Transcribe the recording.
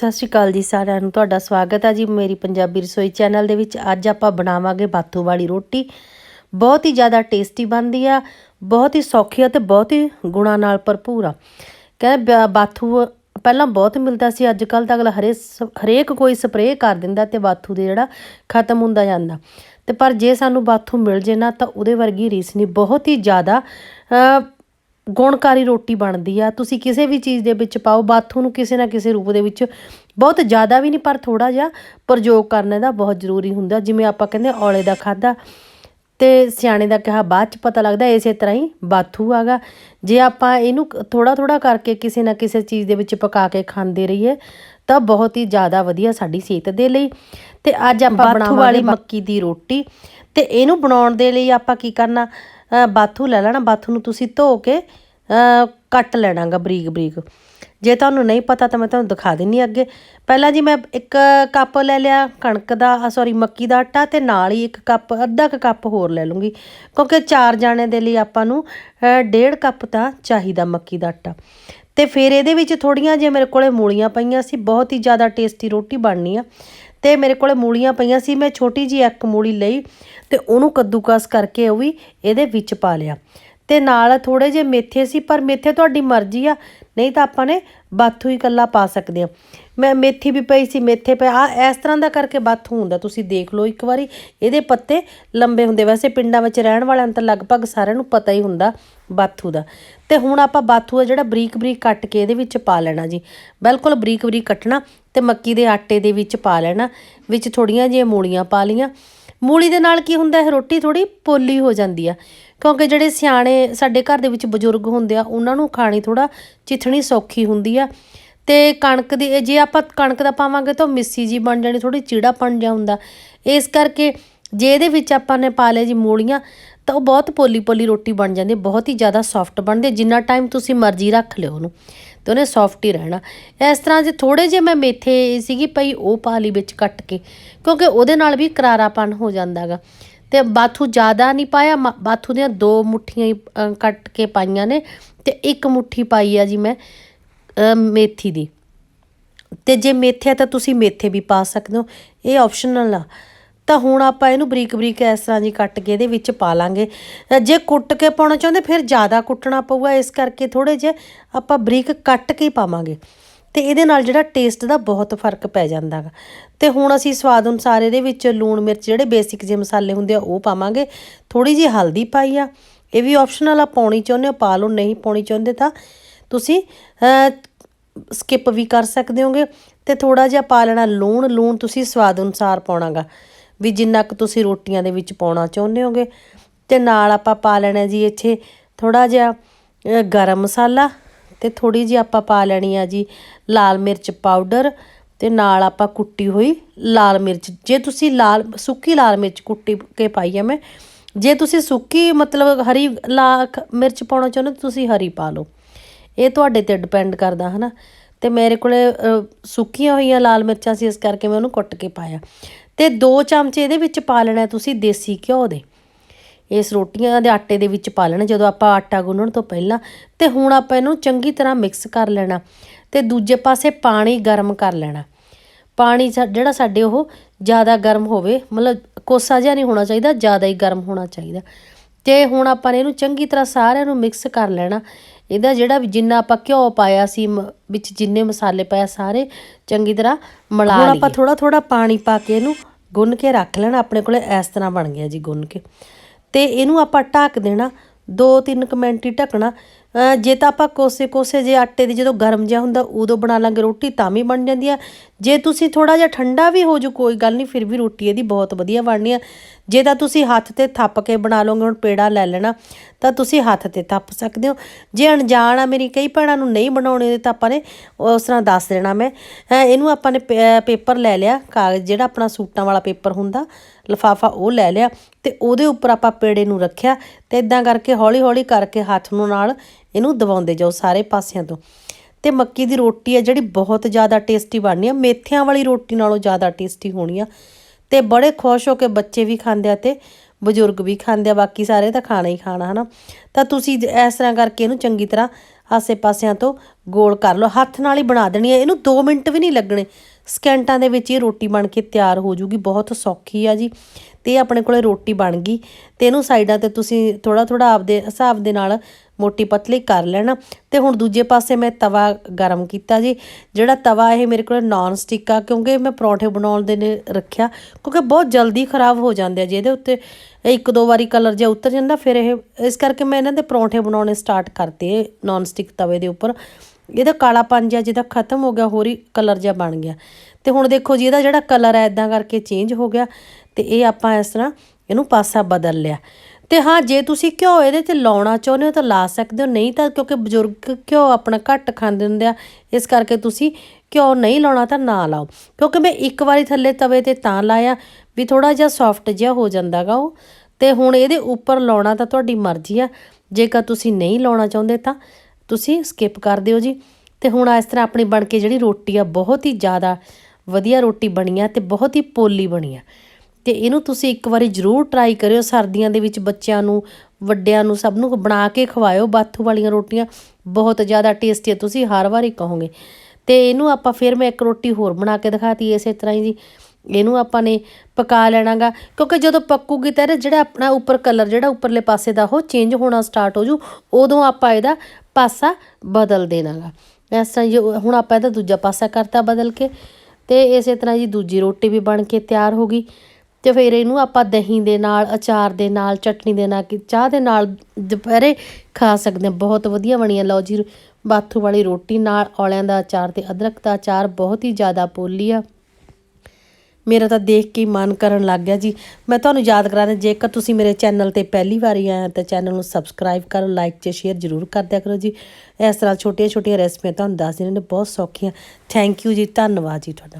ਸਤਿ ਸ਼੍ਰੀ ਅਕਾਲ ਜੀ ਸਾਰਿਆਂ ਨੂੰ। ਤੁਹਾਡਾ ਸਵਾਗਤ ਹੈ ਜੀ ਮੇਰੀ ਪੰਜਾਬੀ ਰਸੋਈ ਚੈਨਲ ਦੇ ਵਿੱਚ। ਅੱਜ ਆਪਾਂ ਬਣਾਵਾਂਗੇ ਬਾਥੂ ਵਾਲੀ ਰੋਟੀ। ਬਹੁਤ ਹੀ ਜ਼ਿਆਦਾ ਟੇਸਟੀ ਬਣਦੀ ਆ, ਬਹੁਤ ਹੀ ਸੌਖੀ ਆ ਤੇ ਬਹੁਤ ਹੀ ਗੁਣਾਂ ਨਾਲ ਭਰਪੂਰ ਆ। ਕਹਿੰਦੇ ਬ- ਬਾਥੂ ਪਹਿਲਾਂ ਬਹੁਤ ਮਿਲਦਾ ਸੀ ਅੱਜ ਕੱਲ ਤਾਂ ਅਗਲਾ ਹਰੇ ਹਰੇਕ ਕੋਈ ਸਪਰੇਅ ਕਰ ਦਿੰਦਾ ਤੇ ਬਾਥੂ ਦੇ ਜਿਹੜਾ ਖਤਮ ਹੁੰਦਾ ਜਾਂਦਾ। ਤੇ ਪਰ ਜੇ ਸਾਨੂੰ ਬਾਥੂ ਮਿਲ ਜੇ ਨਾ ਤਾਂ ਉਹਦੇ ਵਰਗੀ ਰੀਸ ਨਹੀਂ, ਬਹੁਤ ਹੀ ਜ਼ਿਆਦਾ ਗੁਣਕਾਰੀ ਰੋਟੀ ਬਣਦੀ ਆ ਤੁਸੀਂ ਕਿਸੇ ਵੀ ਚੀਜ਼ ਦੇ ਵਿੱਚ ਪਾਓ ਬਾਥੂ ਨੂੰ ਕਿਸੇ ਨਾ ਕਿਸੇ ਰੂਪ ਦੇ ਵਿੱਚ ਬਹੁਤ ਜ਼ਿਆਦਾ ਵੀ ਨਹੀਂ ਪਰ ਥੋੜਾ ਜਿਹਾ ਪ੍ਰਯੋਗ ਕਰਨੇ ਦਾ ਬਹੁਤ ਜ਼ਰੂਰੀ ਹੁੰਦਾ ਜਿਵੇਂ ਆਪਾਂ ਕਹਿੰਦੇ ਔਲੇ ਦਾ ਖਾਦਾ ਤੇ ਸਿਆਣੇ ਦਾ ਕਿਹਾ ਬਾਅਦ ਚ ਪਤਾ ਲੱਗਦਾ ਇਸੇ ਤਰ੍ਹਾਂ ਹੀ ਬਾਥੂ ਆਗਾ ਜੇ ਆਪਾਂ ਇਹਨੂੰ ਥੋੜਾ ਥੋੜਾ ਕਰਕੇ ਕਿਸੇ ਨਾ ਕਿਸੇ ਚੀਜ਼ ਦੇ ਵਿੱਚ ਪਕਾ ਕੇ ਖਾਂਦੇ ਰਹੀਏ ਤਾਂ ਬਹੁਤ ਹੀ ਜ਼ਿਆਦਾ ਵਧੀਆ ਸਾਡੀ ਸਿਹਤ ਦੇ ਲਈ। ਤੇ ਅੱਜ ਆਪਾਂ ਬਣਾਵਾਂਗੇ ਵਾਲੀ ਮੱਕੀ ਦੀ ਰੋਟੀ ਤੇ ਇਹਨੂੰ ਬਣਾਉਣ ਦੇ ਲਈ ਆਪਾਂ ਕੀ ਕਰਨਾ ਬਾਥੂ ਲੈ ਲੈਣਾ ਬਾਥੂ ਨੂੰ ਤੁਸੀਂ ਧੋ ਕੇ ਅ, ਕੱਟ ਲੈਣਾਗਾ ਬਰੀਕ ਬਰੀਕ। ਜੇ ਤੁਹਾਨੂੰ ਨਹੀਂ ਪਤਾ ਤਾਂ ਮੈਂ ਤੁਹਾਨੂੰ ਦਿਖਾ ਦਿੰਨੀ ਅੱਗੇ। ਪਹਿਲਾਂ ਜੀ ਮੈਂ ਇੱਕ ਕੱਪ ਲੈ ਲਿਆ ਕਣਕ ਦਾ ਸੌਰੀ ਮੱਕੀ ਦਾ ਆਟਾ ਤੇ ਨਾਲ ਹੀ ਇੱਕ ਕੱਪ ਅੱਧਾ ਕੁ ਕੱਪ ਹੋਰ ਲੈ ਲੂੰਗੀ। ਕਿਉਂਕਿ ਚਾਰ ਜਾਣੇ ਦੇ ਲਈ ਆਪਾਂ ਨੂੰ ਡੇਢ ਕੱਪ ਤਾਂ ਚਾਹੀਦਾ ਮੱਕੀ ਦਾ ਆਟਾ। ਤੇ ਫਿਰ ਇਹਦੇ ਵਿੱਚ ਥੋੜੀਆਂ ਜਿਹੀਆਂ ਮੇਰੇ ਕੋਲੇ ਮੂਲੀਆਂ ਪਈਆਂ ਸੀ ਬਹੁਤ ਹੀ ਜ਼ਿਆਦਾ ਟੇਸਟੀ ਰੋਟੀ ਬਣਨੀ ਆ। ਤੇ ਮੇਰੇ ਕੋਲੇ ਮੂਲੀਆਂ ਪਈਆਂ ਸੀ, ਮੈਂ ਛੋਟੀ ਜੀ ਇੱਕ ਮੂਲੀ ਲਈ ਤੇ ਉਹਨੂੰ ਕੱਦੂਕਸ ਕਰਕੇ ਉਹ ਵੀ ਇਹਦੇ ਵਿੱਚ ਪਾ ਲਿਆ। ਤੇ ਨਾਲ ਥੋੜੇ ਜਿਹੇ ਮੇਥੇ ਸੀ, ਪਰ ਮੇਥੇ ਤੁਹਾਡੀ ਮਰਜ਼ੀ ਆ ਨਹੀਂ ਤਾਂ ਆਪਾਂ ਨੇ ਬਾਥੂ ਹੀ ਇਕੱਲਾ ਪਾ ਸਕਦੇ ਆ ਮੈਂ ਮੇਥੀ ਵੀ ਪਈ ਸੀ, ਮੇਥੇ ਪਏ। ਆ ਇਸ ਤਰ੍ਹਾਂ ਦਾ ਕਰਕੇ ਬਾਥੂ ਹੁੰਦਾ, ਤੁਸੀਂ ਦੇਖ ਲਓ ਇੱਕ ਵਾਰੀ। ਇਹਦੇ ਪੱਤੇ ਲੰਬੇ ਹੁੰਦੇ। ਵੈਸੇ ਪਿੰਡਾਂ ਵਿੱਚ ਰਹਿਣ ਵਾਲਿਆਂ ਨੂੰ ਤਾਂ ਲਗਭਗ ਸਾਰਿਆਂ ਨੂੰ ਪਤਾ ਹੀ ਹੁੰਦਾ ਬਾਥੂ ਦਾ। ਤੇ ਹੁਣ ਆਪਾਂ ਬਾਥੂ ਆ ਜਿਹੜਾ ਬਰੀਕ ਬਰੀਕ ਕੱਟ ਕੇ ਇਹਦੇ ਵਿੱਚ ਪਾ ਲੈਣਾ ਜੀ। ਬਿਲਕੁਲ ਬਰੀਕ ਬਰੀਕ ਕੱਟਣਾ ਤੇ ਮੱਕੀ ਦੇ ਆਟੇ ਦੇ ਵਿੱਚ ਪਾ ਲੈਣਾ। ਵਿੱਚ ਥੋੜੀਆਂ ਜਿਹੀਆਂ ਮੂਲੀਆਂ ਪਾ ਲੀਆਂ ਮੂਲੀ ਦੇ ਨਾਲ ਕੀ ਹੁੰਦਾ ਹੈ ਰੋਟੀ ਥੋੜੀ ਪੋਲੀ ਹੋ ਜਾਂਦੀ ਆ। ਕਿਉਂਕਿ ਜਿਹੜੇ ਸਿਆਣੇ ਸਾਡੇ ਘਰ ਦੇ ਵਿੱਚ ਬਜ਼ੁਰਗ ਹੁੰਦੇ ਆ, ਉਹਨਾਂ ਨੂੰ ਖਾਣੀ ਥੋੜਾ ਚਿਥਣੀ ਸੌਖੀ ਹੁੰਦੀ ਆ। ਤੇ ਕਣਕ ਦੀ, ਜੇ ਆਪਾਂ ਕਣਕ ਦਾ ਪਾਵਾਂਗੇ ਤਾਂ ਉਹ ਮਿੱਸੀ ਜੀ ਬਣ ਜਾਣੀ ਥੋੜੀ ਚੀੜਾਪਣ ਜਿਹਾ ਹੁੰਦਾ। ਇਸ ਕਰਕੇ ਜੇ ਇਹਦੇ ਵਿੱਚ ਆਪਾਂ ਨੇ ਪਾ ਲਿਆ ਜੀ ਮੂਲੀਆਂ, ਤਾਂ ਉਹ ਬਹੁਤ ਪੋਲੀ ਪੋਲੀ ਰੋਟੀ ਬਣ ਜਾਂਦੀ, ਬਹੁਤ ਹੀ ਜ਼ਿਆਦਾ ਸੌਫਟ ਬਣਦੀ ਜਿੰਨਾ ਟਾਈਮ ਤੁਸੀਂ ਮਰਜ਼ੀ ਰੱਖ ਲਿਓ ਉਹਨੂੰ। ਤੇ ਉਹਨੇ ਸੌਫਟ ਹੀ ਰਹਿਣਾ। ਇਸ ਤਰ੍ਹਾਂ ਜੇ ਥੋੜੇ ਜਿਹੇ ਮੈਂ ਮੇਥੇ ਸੀਗੀ ਪਈ ਉਹ ਪਾ ਲਈ ਵਿੱਚ ਕੱਟ ਕੇ, ਕਿਉਂਕਿ ਉਹਦੇ ਨਾਲ ਵੀ ਕਰਾਰਾਪਨ ਹੋ ਜਾਂਦਾਗਾ ਤੇ ਬਾਥੂ ਜ਼ਿਆਦਾ ਨਹੀਂ ਪਾਇਆ, ਮ- ਬਾਥੂ ਦੀਆਂ ਦੋ ਮੁੱਠੀਆਂ ਹੀ ਕੱਟ ਕੇ ਪਾਈਆਂ ਨੇ ਤੇ ਇੱਕ ਮੁੱਠੀ ਪਾਈ ਆ ਜੀ ਮੈਂ ਮੇਥੀ ਦੀ। ਤੇ ਜੇ ਮੇਥੇ ਤਾਂ ਤੁਸੀਂ ਮੇਥੇ ਵੀ ਪਾ ਸਕਦੇ ਹੋ। ਇਹ ਆਪਸ਼ਨਲ ਆ। ਤਾਂ ਹੁਣ ਆਪਾਂ ਇਹਨੂੰ ਬਰੀਕ ਬਰੀਕ ਇਸ ਤਰ੍ਹਾਂ ਜੀ ਕੱਟ ਕੇ ਇਹਦੇ ਵਿੱਚ ਪਾ ਲਾਂਗੇ। ਜੇ ਕੁੱਟ ਕੇ ਪਾਉਣਾ ਚਾਹੁੰਦੇ, ਫਿਰ ਜ਼ਿਆਦਾ ਕੁੱਟਣਾ ਪਊਗਾ। ਇਸ ਕਰਕੇ ਥੋੜੇ ਜਿਹੇ ਆਪਾਂ ਬਰੀਕ ਕੱਟ ਕੇ ਪਾਵਾਂਗੇ। ਤੇ ਇਹਦੇ ਨਾਲ ਜਿਹੜਾ ਟੇਸਟ ਦਾ ਬਹੁਤ ਫ਼ਰਕ ਪੈ ਜਾਂਦਾ ਗਾ। ਤੇ ਹੁਣ ਅਸੀਂ ਸਵਾਦ ਅਨੁਸਾਰ ਇਹਦੇ ਵਿੱਚ ਲੂਣ ਮਿਰਚ ਜਿਹੜੇ ਬੇਸਿਕ ਜਿਹੇ ਮਸਾਲੇ ਹੁੰਦੇ ਆ, ਉਹ ਪਾਵਾਂਗੇ। ਥੋੜੀ ਜਿਹੀ ਹਲਦੀ ਪਾਈ ਆ। ਇਹ ਵੀ ਆਪਸ਼ਨਲ ਆ, ਪਾਉਣੀ ਚਾਹੁੰਦੇ ਹੋ, ਪਾ ਲਓ। ਨਹੀਂ ਪਾਉਣੀ ਚਾਹੁੰਦੇ ਤਾਂ ਤੁਸੀਂ ਸਕਿਪ ਵੀ ਕਰ ਸਕਦੇ ਹੋਗੇ। ਤੇ ਥੋੜਾ ਜਿਹਾ ਪਾ ਲੈਣਾ ਲੂਣ। ਲੂਣ ਤੁਸੀਂ ਸਵਾਦ ਅਨੁਸਾਰ ਪਾਉਣਾਗਾ ਵੀ ਜਿੰਨਾ ਕੁ ਤੁਸੀਂ ਰੋਟੀਆਂ ਦੇ ਵਿੱਚ ਪਾਉਣਾ ਚਾਹੁੰਦੇ ਹੋਗੇ। ਤੇ ਨਾਲ ਆਪਾਂ ਪਾ ਲੈਣਾ ਜੀ ਇੱਥੇ ਥੋੜਾ ਜਿਹਾ ਗਰਮ ਮਸਾਲਾ ਤੇ ਥੋੜੀ ਜਿਹੀ ਆਪਾਂ ਪਾ ਲੈਣੀ ਆ ਜੀ ਲਾਲ ਮਿਰਚ ਪਾਊਡਰ ਤੇ ਨਾਲ ਆਪਾਂ ਕੁੱਟੀ ਹੋਈ ਲਾਲ ਮਿਰਚ। ਜੇ ਤੁਸੀਂ ਲਾਲ, ਸੁੱਕੀ ਲਾਲ ਮਿਰਚ ਕੁੱਟੀ ਕੇ ਪਾਈ ਆ ਮੈਂ, ਜੇ ਤੁਸੀਂ ਸੁੱਕੀ ਮਤਲਬ ਹਰੀ ਲਾ ਮਿਰਚ ਪਾਉਣਾ ਚਾਹੁੰਦੇ ਹੋ ਤੁਸੀਂ ਹਰੀ ਪਾ ਲਓ। ਇਹ ਤੁਹਾਡੇ ਤੇ ਡਿਪੈਂਡ ਕਰਦਾ, ਹਨਾ। ਤੇ ਮੇਰੇ ਕੋਲੇ ਸੁੱਕੀਆਂ ਹੋਈਆਂ ਲਾਲ ਮਿਰਚਾਂ ਸੀ ਇਸ ਕਰਕੇ ਮੈਂ ਉਹਨੂੰ ਕੁੱਟ ਕੇ ਪਾਇਆ। ਤੇ 2 ਚਮਚੇ ਇਹਦੇ ਵਿੱਚ ਪਾ ਲੈਣਾ ਤੁਸੀਂ ਦੇਸੀ ਘਿਓ ਦੇ। ਇਸ ਰੋਟੀਆਂ ਦੇ ਆਟੇ ਦੇ ਵਿੱਚ ਪਾ ਲੈਣਾ ਜਦੋਂ ਆਪਾਂ ਆਟਾ ਗੁੰਨਣ ਤੋਂ ਪਹਿਲਾਂ ਤੇ ਹੁਣ ਆਪਾਂ ਇਹਨੂੰ ਚੰਗੀ ਤਰ੍ਹਾਂ ਮਿਕਸ ਕਰ ਲੈਣਾ ਤੇ ਦੂਜੇ ਪਾਸੇ ਪਾਣੀ ਗਰਮ ਕਰ ਲੈਣਾ। ਪਾਣੀ ਸਾ- ਜਿਹੜਾ ਸਾਡੇ ਉਹ ਜ਼ਿਆਦਾ ਗਰਮ ਹੋਵੇ, ਮਤਲਬ ਕੋਸਾ ਜਿਹਾ ਨਹੀਂ ਹੋਣਾ ਚਾਹੀਦਾ, ਜ਼ਿਆਦਾ ਹੀ ਗਰਮ ਹੋਣਾ ਚਾਹੀਦਾ। ਤੇ ਹੁਣ ਆਪਾਂ ਨੇ ਇਹਨੂੰ ਚੰਗੀ ਤਰ੍ਹਾਂ ਸਾਰਿਆਂ ਨੂੰ ਮਿਕਸ ਕਰ ਲੈਣਾ ਇਹਦਾ ਜਿਹੜਾ ਵੀ ਜਿੰਨਾ ਆਪਾਂ ਘਿਓ ਪਾਇਆ ਸੀ ਮ- ਵਿੱਚ ਜਿੰਨੇ ਮਸਾਲੇ ਪਾਇਆ ਸਾਰੇ ਚੰਗੀ ਤਰ੍ਹਾਂ ਮਿਲਾ ਲਈਏ ਹੁਣ ਆਪਾਂ ਥੋੜਾ ਥੋੜਾ ਪਾਣੀ ਪਾ ਕੇ ਇਹਨੂੰ ਗੁੰਨ ਕੇ ਰੱਖ ਲੈਣਾ ਆਪਣੇ ਕੋਲੇ ਇਸ ਤਰ੍ਹਾਂ ਬਣ ਗਿਆ ਜੀ ਗੁੰਨ ਕੇ। ਤੇ ਇਹਨੂੰ ਆਪਾਂ ਢੱਕ ਦੇਣਾ 2-3 ਮਿੰਟ ਹੀ ਢੱਕਣਾ। ਜੇ ਤਾਂ ਆਪਾਂ ਕੋਸੇ ਕੋਸੇ ਜੇ ਆਟੇ ਦੀ ਜਦੋਂ ਗਰਮ ਜਿਹਾ ਹੁੰਦਾ, ਉਦੋਂ ਬਣਾ ਲਾਂਗੇ ਰੋਟੀ, ਤਾਂ ਵੀ ਬਣ ਜਾਂਦੀ ਆ। ਜੇ ਤੁਸੀਂ ਥੋੜਾ ਜਿਹਾ ਠੰਡਾ ਵੀ ਹੋ ਜੂ ਕੋਈ ਗੱਲ ਨਹੀਂ, ਫਿਰ ਵੀ ਰੋਟੀ ਇਹਦੀ ਬਹੁਤ ਵਧੀਆ ਬਣਨੀ ਆ। ਜੇ ਤਾਂ ਤੁਸੀਂ ਹੱਥ ਤੇ ਥੱਪ ਕੇ ਬਣਾ ਲਓਗੇ, ਹੁਣ ਪੇੜਾ ਲੈ ਲੈਣਾ, ਤਾਂ ਤੁਸੀਂ ਹੱਥ ਤੇ ਥੱਪ ਸਕਦੇ ਹੋ। ਜੇ ਅਣਜਾਣ ਆ ਮੇਰੀ ਕਈ ਭੈਣਾਂ ਨੂੰ ਨਹੀਂ ਬਣਾਉਣੇ, ਤਾਂ ਆਪਾਂ ਨੇ ਉਸ ਤਰ੍ਹਾਂ ਦੱਸ ਦੇਣਾ ਮੈਂ। ਇਹਨੂੰ ਆਪਾਂ ਨੇ ਪੇ- ਪੇਪਰ ਲੈ ਲਿਆ ਕਾਗਜ਼ ਜਿਹੜਾ ਆਪਣਾ ਸੂਟਾਂ ਵਾਲਾ ਪੇਪਰ ਹੁੰਦਾ, ਲਫਾਫਾ, ਉਹ ਲੈ ਲਿਆ। ਤੇ ਉਹਦੇ ਉੱਪਰ ਆਪਾਂ ਪੇੜੇ ਨੂੰ ਰੱਖਿਆ, ਤੇ ਇਦਾਂ ਕਰਕੇ ਹੌਲੀ ਹੌਲੀ ਕਰਕੇ ਹੱਥ ਨੂੰ ਨਾਲ ਇਹਨੂੰ ਦਬਾਉਂਦੇ ਜਾਓ ਸਾਰੇ ਪਾਸਿਆਂ ਤੋਂ। ਤੇ ਮੱਕੀ ਦੀ ਰੋਟੀ ਆ ਜਿਹੜੀ ਬਹੁਤ ਜ਼ਿਆਦਾ ਟੇਸਟੀ ਬਣਨੀ ਆ। ਮੇਥਿਆਂ ਵਾਲੀ ਰੋਟੀ ਨਾਲੋਂ ਜ਼ਿਆਦਾ ਟੇਸਟੀ ਹੋਣੀ ਆ। ਤੇ ਬੜੇ ਖੁਸ਼ ਹੋ ਕੇ ਬੱਚੇ ਵੀ ਖਾਂਦੇ ਆ ਤੇ ਬਜ਼ੁਰਗ ਵੀ ਖਾਂਦੇ ਆ। ਬਾਕੀ ਸਾਰੇ ਤਾਂ ਖਾਣਾ ਹੀ ਖਾਣਾ, ਹਨਾ। ਤਾਂ ਤੁਸੀਂ ਇਸ ਤਰ੍ਹਾਂ ਕਰਕੇ ਇਹਨੂੰ ਚੰਗੀ ਤਰ੍ਹਾਂ ਆਸੇ ਪਾਸਿਆਂ ਤੋਂ ਗੋਲ ਕਰ ਲਓ। ਹੱਥ ਨਾਲ ਹੀ ਬਣਾ ਦੇਣੀ ਹੈ ਇਹਨੂੰ 2 ਮਿੰਟ ਵੀ ਨਹੀਂ ਲੱਗਣੇ। ਸਕਿੰਟਾਂ ਦੇ ਵਿੱਚ ਇਹ ਰੋਟੀ ਬਣ ਕੇ ਤਿਆਰ ਹੋ ਜੂਗੀ। ਬਹੁਤ ਸੌਖੀ ਆ ਜੀ। ਤੇ ਇਹ ਆਪਣੇ ਕੋਲੇ ਰੋਟੀ ਬਣ ਗਈ। ਤੇ ਇਹਨੂੰ ਸਾਈਡਾਂ ਤੇ ਤੁਸੀਂ ਥੋੜਾ ਥੋੜਾ ਆਪਦੇ ਹਿਸਾਬ ਦੇ ਨਾਲ ਮੋਟੀ ਪਤਲੀ ਕਰ ਲੈਣਾ। ਤੇ ਹੁਣ ਦੂਜੇ ਪਾਸੇ ਮੈਂ ਤਵਾ ਗਰਮ ਕੀਤਾ ਜੀ। ਜਿਹੜਾ ਤਵਾ ਇਹ ਮੇਰੇ ਕੋਲ ਨਾਨ ਸਟਿਕ ਆ, ਕਿਉਂਕਿ ਮੈਂ ਪਰੌਂਠੇ ਬਣਾਉਣ ਦੇ ਨੇ ਰੱਖਿਆ, ਕਿਉਂਕਿ ਬਹੁਤ ਜਲਦੀ ਖਰਾਬ ਹੋ ਜਾਂਦੇ ਆ ਜੀ। ਇਹਦੇ ਉੱਤੇ ਇੱਕ ਦੋ ਵਾਰੀ ਕਲਰ ਜਿਹਾ ਉਤਰ ਜਾਂਦਾ, ਫਿਰ ਇਹ, ਇਸ ਕਰਕੇ ਮੈਂ ਇਹਨਾਂ ਦੇ ਪਰੌਂਠੇ ਬਣਾਉਣੇ ਸਟਾਰਟ ਕਰਤੇ ਨਾਨ ਸਟਿਕ ਤਵੇ ਦੇ ਉੱਪਰ। ਇਹਦਾ ਕਾਲਾਪਨ ਜਿਹਾ ਜਿਹਦਾ ਖਤਮ ਹੋ ਗਿਆ, ਹੋਰ ਹੀ ਕਲਰ ਜਿਹਾ ਬਣ ਗਿਆ। ਤੇ ਹੁਣ ਦੇਖੋ ਜੀ, ਇਹਦਾ ਜਿਹੜਾ ਕਲਰ ਹੈ ਇਦਾਂ ਕਰਕੇ ਚੇਂਜ ਹੋ ਗਿਆ। ਤੇ ਇਹ ਆਪਾਂ ਇਸ ਤਰ੍ਹਾਂ ਇਹਨੂੰ ਪਾਸਾ ਬਦਲ ਲਿਆ। ਤੇ ਹਾਂ, ਜੇ ਤੁਸੀਂ ਘਿਓ ਇਹਦੇ 'ਚ ਲਾਉਣਾ ਚਾਹੁੰਦੇ ਹੋ ਤਾਂ ਲਾ ਸਕਦੇ ਹੋ, ਨਹੀਂ ਤਾਂ ਕਿਉਂਕਿ ਬਜ਼ੁਰਗ ਘਿਓ ਆਪਣਾ ਘੱਟ ਖਾਂਦੇ ਹੁੰਦੇ ਆ, ਇਸ ਕਰਕੇ ਤੁਸੀਂ ਘਿਓ ਨਹੀਂ ਲਾਉਣਾ ਤਾਂ ਨਾ ਲਾਓ। ਕਿਉਂਕਿ ਮੈਂ ਇੱਕ ਵਾਰੀ ਥੱਲੇ ਤਵੇ ਤੇ ਤਾਂ ਲਾਇਆ, ਵੀ ਥੋੜਾ ਜਿਹਾ ਸੌਫਟ ਜਿਹਾ ਹੋ ਜਾਂਦਾਗਾ ਉਹ। ਤੇ ਹੁਣ ਇਹਦੇ ਉੱਪਰ ਲਾਉਣਾ ਤਾਂ ਤੁਹਾਡੀ ਮਰਜ਼ੀ ਆ, ਜੇਕਰ ਤੁਸੀਂ ਨਹੀਂ ਲਾਉਣਾ ਚਾਹੁੰਦੇ ਤਾਂ ਤੁਸੀਂ ਸਕਿਪ ਕਰ ਦਿਓ ਜੀ। ਤੇ ਹੁਣ ਇਸ ਤਰ੍ਹਾਂ ਆਪਣੀ ਬਣ ਕੇ ਜਿਹੜੀ ਰੋਟੀ ਆ, ਬਹੁਤ ਹੀ ਜ਼ਿਆਦਾ ਵਧੀਆ ਰੋਟੀ ਬਣੀ ਆ ਤੇ ਬਹੁਤ ਹੀ ਪੋਲੀ ਬਣੀ ਆ। ਤੇ ਇਹਨੂੰ ਤੁਸੀਂ ਇੱਕ ਵਾਰੀ ਜ਼ਰੂਰ ਟਰਾਈ ਕਰਿਓ ਸਰਦੀਆਂ ਦੇ ਵਿੱਚ ਬੱਚਿਆਂ ਨੂੰ, ਵੱਡਿਆਂ ਨੂੰ, ਸਭ ਨੂੰ ਬਣਾ ਕੇ ਖਵਾਇਓ ਬਾਥੂ ਵਾਲੀਆਂ ਰੋਟੀਆਂ। ਬਹੁਤ ਜ਼ਿਆਦਾ ਟੇਸਟੀ ਹੈ ਤੁਸੀਂ ਹਰ ਵਾਰੀ ਕਹੋਗੇ। ਤੇ ਇਹਨੂੰ ਆਪਾਂ ਫਿਰ ਮੈਂ ਇੱਕ ਰੋਟੀ ਹੋਰ ਬਣਾ ਕੇ ਦਿਖਾਤੀ ਇਸੇ ਤਰ੍ਹਾਂ ਹੀ ਜੀ। ਇਹਨੂੰ ਆਪਾਂ ਨੇ ਪਕਾ ਲੈਣਾਗਾ, ਕਿਉਂਕਿ ਜਦੋਂ ਪੱਕੂਗੀ ਤਾਂ ਜਿਹੜਾ ਆਪਣਾ ਉੱਪਰ ਕਲਰ ਜਿਹੜਾ ਉੱਪਰਲੇ ਪਾਸੇ ਦਾ ਉਹ ਚੇਂਜ ਹੋਣਾ ਸਟਾਰਟ ਹੋ ਜੂ, ਉਦੋਂ ਆਪਾਂ ਇਹਦਾ ਪਾਸਾ ਬਦਲ ਦੇਣਾਗਾ। ਇਸ ਤਰ੍ਹਾਂ ਜੀ ਹੁਣ ਆਪਾਂ ਇਹਦਾ ਦੂਜਾ ਪਾਸਾ ਕਰਤਾ ਬਦਲ ਕੇ, ਤੇ ਇਸੇ ਤਰ੍ਹਾਂ ਜੀ ਦੂਜੀ ਰੋਟੀ ਵੀ ਬਣ ਕੇ ਤਿਆਰ ਹੋ ਗਈ। ਤੇ ਫਿਰ ਇਹਨੂੰ ਆਪਾਂ ਦਹੀਂ ਦੇ ਨਾਲ, ਅਚਾਰ ਦੇ ਨਾਲ, ਚਟਨੀ ਦੇ ਨਾਲ, ਕਿ ਚਾਹ ਦੇ ਨਾਲ ਦੁਪਹਿਰੇ ਖਾ ਸਕਦੇ ਹਾਂ। ਬਹੁਤ ਵਧੀਆ ਬਣੀ ਆ ਲਓ ਜੀ, ਬਾਥੂ ਵਾਲੀ ਰੋਟੀ ਨਾਲ ਔਲਿਆਂ ਦਾ ਅਚਾਰ ਤੇ ਅਦਰਕ ਦਾ ਅਚਾਰ ਬਹੁਤ ਹੀ ਜ਼ਿਆਦਾ ਪੋਲੀ ਆ। ਮੇਰਾ ਤਾਂ ਦੇਖ ਕੇ ਹੀ ਮਨ ਕਰਨ ਲੱਗ ਗਿਆ ਜੀ। ਮੈਂ ਤੁਹਾਨੂੰ ਯਾਦ ਕਰਾ ਦਿੰਦਾ ਜੇਕਰ ਤੁਸੀਂ ਮੇਰੇ ਚੈਨਲ ਤੇ ਪਹਿਲੀ ਵਾਰੀ ਆਏ ਤਾਂ ਚੈਨਲ ਨੂੰ ਸਬਸਕ੍ਰਾਈਬ ਕਰੋ, ਲਾਈਕ ਤੇ ਸ਼ੇਅਰ ਜ਼ਰੂਰ ਕਰ ਦਿਆ ਕਰੋ ਜੀ। ਇਸ ਤਰ੍ਹਾਂ ਛੋਟੀਆਂ ਛੋਟੀਆਂ ਰੈਸਪੀਆਂ ਤੁਹਾਨੂੰ ਦੱਸ ਦਿੰਦੇ ਨੇ, ਬਹੁਤ ਸੌਖੀਆਂ। ਥੈਂਕ ਯੂ ਜੀ, ਧੰਨਵਾਦ ਜੀ ਤੁਹਾਡਾ।